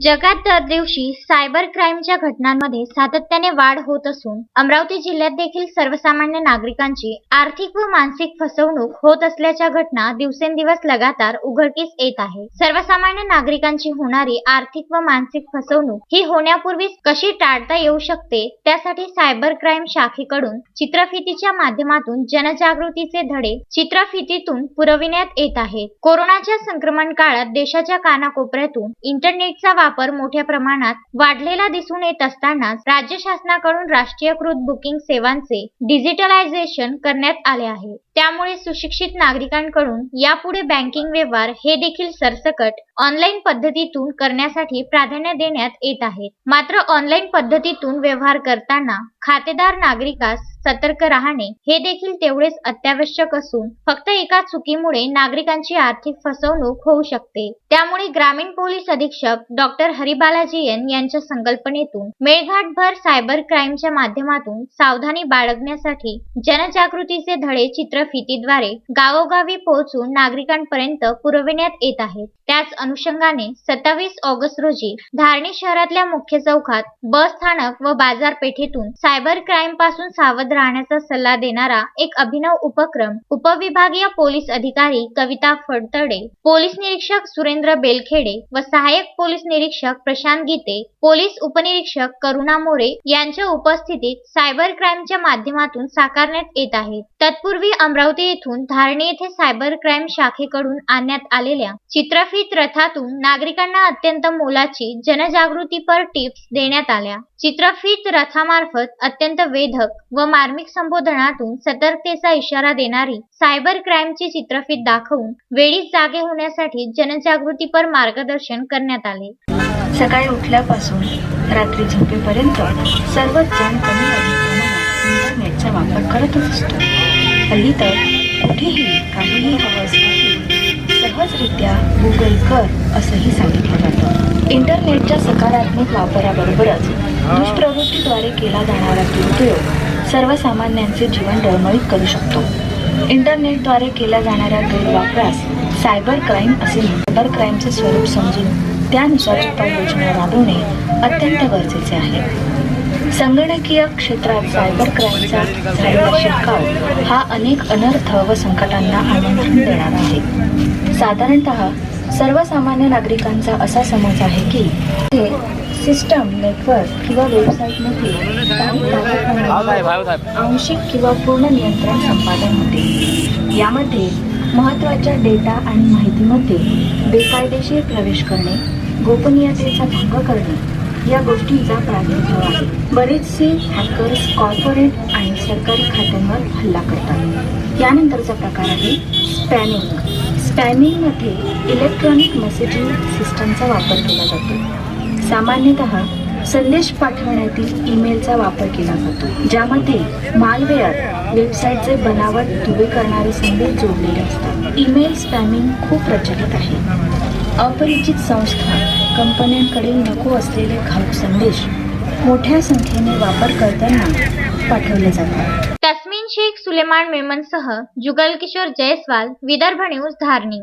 जगात दर दिवशी सायबर क्राईमच्या घटनांमध्ये सातत्याने वाढ होत असून अमरावती जिल्ह्यात देखील सर्वसामान्य नागरिकांची आर्थिक व मानसिक फसवणूक होत असल्याच्या घटना दिवसेंदिवस लगातार उघडकीस येत आहे. सर्वसामान्य नागरिकांची होणारी आर्थिक व मानसिक फसवणूक ही होण्यापूर्वीच कशी टाळता येऊ शकते त्यासाठी सायबर क्राईम शाखेकडून चित्रफितीच्या माध्यमातून जनजागृतीचे धडे चित्रफितीतून पुरविण्यात येत आहेत. कोरोनाच्या संक्रमण काळात देशाच्या कानाकोपऱ्यातून इंटरनेटचा वापर मोठ्या प्रमाणात वाढलेला दिसून येत असतानाच राज्य शासनाकडून राष्ट्रीयकृत बुकिंग सेवांचे डिजिटलायझेशन करण्यात आले आहे. त्यामुळे सुशिक्षित नागरिकांकडून यापुढे बँकिंग व्यवहार हे देखील सरसकट ऑनलाईन पद्धतीतून करण्यासाठी प्राधान्य देण्यात येत आहे. मात्र ऑनलाईन पद्धतीतून व्यवहार करताना खातेदार नागरिकास सतर्क राहणे हे देखील तेवढेच अत्यावश्यक असून फक्त एका चुकीमुळे नागरिकांची आर्थिक फसवणूक होऊ शकते. त्यामुळे ग्रामीण पोलीस अधीक्षक डॉक्टर हरिबालाजीयन यांच्या संकल्पनेतून मेळघाटभर सायबर क्राईमच्या माध्यमातून सावधानी बाळगण्यासाठी जनजागृतीचे धडे फितीद्वारे गावोगावी पोहोचून नागरिकांपर्यंत पुरविण्यात येत आहेत त्याच अनुषंगाने सत्तावीस ऑगस्ट रोजी धारणी शहरातल्या मुख्य चौकात बस स्थानक व बाजारपेठेतून सायबर क्राईमपासून सावध राहण्याचा सल्ला देणारा एक अभिनव उपक्रम उपविभागीय पोलीस अधिकारी कविता फडतडे पोलीस निरीक्षक सुरेंद्र बेलखेडे व सहाय्यक पोलीस निरीक्षक प्रशांत गीते पोलीस उपनिरीक्षक करुणा मोरे यांच्या उपस्थितीत सायबर क्राईमच्या माध्यमातून साकारण्यात येत आहे. तत्पूर्वी अमरावती येथून धारणी येथे सायबर क्राईम शाखेकडून आणण्यात आलेल्या चित्रफित रथातून नागरिकांना अत्यंत मोलाची जनजागृतीपर टिप्स देण्यात आल्या. चित्रफित रथामार्फत अत्यंत वेधक व मार्मिक संबोधनातून सतर्कतेचा इशारा देणारी सायबर क्राईमची चित्रफित दाखवून वेळीच जागे होण्यासाठी जनजागृतीपर मार्गदर्शन करण्यात आले. सकाळी उठल्यापासून रात्री झोपेपर्यंत सर्वच जण कमी अधिक प्रमाणात इंटरनेटचा वापर करतच असतो. हल्ली तर कुठेही काहीही हवं असलं सहजरित्या गुगल कर असंही सांगितलं जातं. इंटरनेटच्या सकारात्मक वापराबरोबरच दुष्प्रवृत्तीद्वारे केला जाणारा दुरुपयोग सर्वसामान्यांचे जीवन डळमळीत करू शकतो. इंटरनेटद्वारे केल्या जाणाऱ्या गैरवापरास सायबर क्राईम असे सायबर क्राईमचे स्वरूप समजून त्यानुसार उपाययोजना राबवणे अत्यंत गरजेचे आहे. संगणकीय क्षेत्रात सायबर क्राईमचा झालेला शिरकाव हा अनेक अनर्थ व संकटांना आमंत्रण देणार आहे. साधारणतः सर्वसामान्य नागरिकांचा असा समज आहे की हे सिस्टम नेटवर्क किंवा वेबसाईटमध्ये आंशिक किंवा पूर्ण नियंत्रण संपादन होते. यामध्ये महत्त्वाच्या डेटा आणि माहितीमध्ये बेकायदेशीर प्रवेश करणे गोपनीयतेचा भंग करणे या गोष्टींचा प्रादुर्भाव आहे. बरेचसे हॅकर्स कॉर्पोरेट आणि सरकारी खात्यांवर हल्ला करतात. यानंतरचा प्रकार आहे स्पॅमिंग स्पॅमिंगमध्ये इलेक्ट्रॉनिक मेसेजिंग सिस्टमचा वापर केला जातो. सामान्यतः संदेश पाठवण्यातील ईमेलचा वापर केला जातो ज्यामध्ये मालवेअर वेबसाईटचे बनावट दुवे करणारे संदेश जोडलेले असतात. ईमेल स्पॅमिंग खूप प्रचलित आहे. अपरिचित संस्था कंपन्यांकडे नको असलेले घाऊक संदेश मोठ्या संख्येने वापरकर्त्यांना पाठवले जातात. तस्मिन शेख सुलेमान मेमनसह जुगल किशोर जयस्वाल विदर्भ न्यूज धारणी.